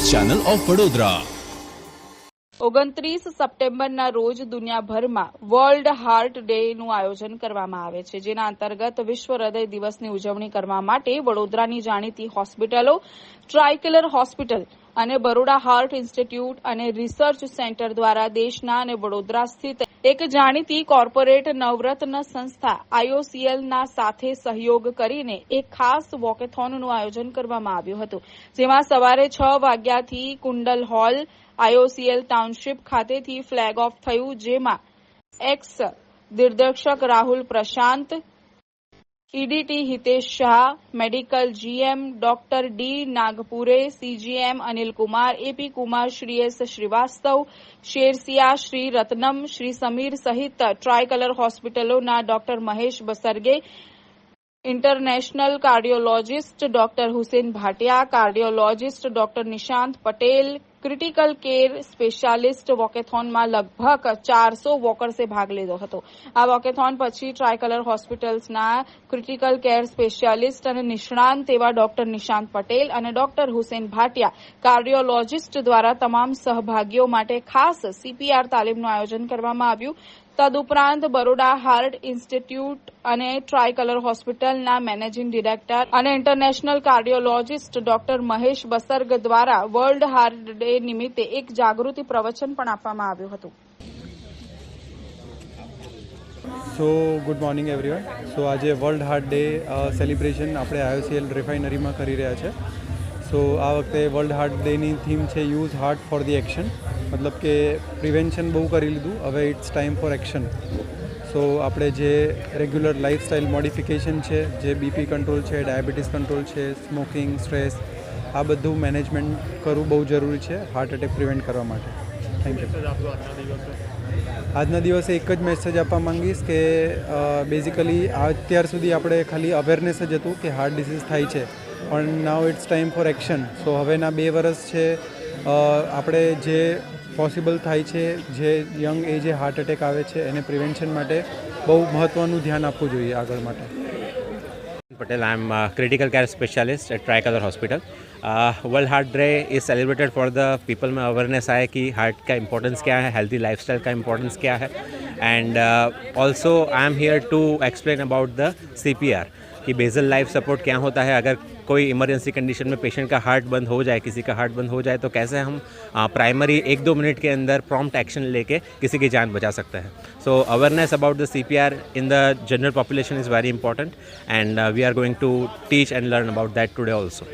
Channel of Vadodara. ઓગણત્રીસ સપ્ટેમ્બરના રોજ દુનિયાભરમાં વર્લ્ડ હાર્ટ ડે નું આયોજન કરવામાં આવે છે, જેના અંતર્ગત વિશ્વ હૃદય દિવસની ઉજવણી કરવા માટે વડોદરાની જાણીતી હોસ્પિટલો ટ્રાયકલર હોસ્પિટલ અને બરોડા હાર્ટ ઇન્સ્ટિટ્યૂટ અને રિસર્ચ સેન્ટર દ્વારા દેશના અને વડોદરા સ્થિત એક જાણીતી કોર્પોરેટ નવરત્ન સંસ્થા આઈઓસીએલના સાથે સહયોગ કરીને એક ખાસ વોકેથોનનું આયોજન કરવામાં આવ્યું હતું, જેમાં સવારે છ વાગ્યાથી કુંડલ હોલ, આઈઓસીએલ ટાઉનશીપ ખાતેથી ફ્લેગ ઓફ થયું, જેમાં એક્સ દિગ્દર્શક Rahul Prashant EDT Hitesh Shah medical GM doctor D Nagpure CGM Anil Kumar AP Kumar Shri S Shrivastava Shersiya Shri Ratnam Shri Samir સહિત ટ્રાયકલર હોસ્પિટલોના doctor Mahesh Basarge international cardiologist doctor Hussain Bhatia cardiologist doctor Nishant Patel critical care specialist વોકેથોનમાં લગભગ ચારસો વોકર્સે ભાગ લીધો હતો. આ walkathon પછી ટ્રાયકલર હોસ્પિટલ્સના ક્રિટિકલ કેર સ્પેશિયાલિસ્ટ અને નિષ્ણાંત એવા ડોક્ટર નિશાંત પટેલ અને ડોક્ટર હુસેન ભાટિયા કાર્ડિયોલોજિસ્ટ દ્વારા તમામ સહભાગીઓ માટે ખાસ સીપીઆર તાલીમનું આયોજન કરવામાં આવ્યું. તદુપરાંત બરોડા હાર્ટ ઇન્સ્ટિટ્યૂટ અને ટ્રાયકલર હોસ્પિટલના મેનેજિંગ ડિરેક્ટર અને international cardiologist doctor Mahesh Basarge દ્વારા વર્લ્ડ હાર્ટ ડે નિમિત્તે એક જાગૃતિ પ્રવચન પણ આપવામાં આવ્યું હતું. So good morning everyone so આજે વર્લ્ડ હાર્ટ ડે સેલિબ્રેશન આપણે આયોસીએલ રિફાઇનરીમાં કરી રહ્યા છે. સો આ વખતે વર્લ્ડ હાર્ટ ડેની થીમ છે use heart for the action મતલબ કે પ્રિવેન્શન બહુ કરી લીધું, હવે it's time for action so આપણે જે રેગ્યુલર લાઇફસ્ટાઇલ મોડિફિકેશન છે, જે બીપી કંટ્રોલ છે ડાયાબિટીસ કંટ્રોલ છે સ્મોકિંગ સ્ટ્રેસ આ બધું મેનેજમેન્ટ કરવું બહુ જરૂરી છે હાર્ટ એટેક પ્રિવેન્ટ કરવા માટે. થેન્ક યુ આજના દિવસે. એક જ મેસેજ આપવા માંગીશ કે બેઝિકલી અત્યાર સુધી આપણે ખાલી અવેરનેસ જ હતું કે હાર્ટ ડિસીઝ થાય છે. પણ now it's time for action so હવેના બે વર્ષ છે આપણે જે પોસિબલ થાય છે જે યંગ એજે હાર્ટ એટેક આવે છે એને પ્રિવેન્શન માટે બહુ મહત્ત્વનું ધ્યાન આપવું જોઈએ આગળ માટે. Patel I am critical care specialist at tri tricolour hospital world heart day is celebrated for the people में अवेयरनेस आए कि हार्ट का इंपॉर्टेंस क्या है हेल्थी लाइफ स्टाइल का इंपॉर्टेंस क्या है. And also I am here to explain about the C P R कि बेजल लाइफ सपोर्ट क्या होता है? अगर कोई इमरजेंसी कंडीशन में पेशेंट का हार्ट बंद हो जाए, किसी का हार्ट बंद हो जाए तो कैसे हम प्राइमरी एक दो मिनट के अंदर प्रॉम्प्ट एक्शन लेके किसी की जान बचा सकते हैं? So awareness about the C P R in the general population is very important and we are going to teach and learn about that today also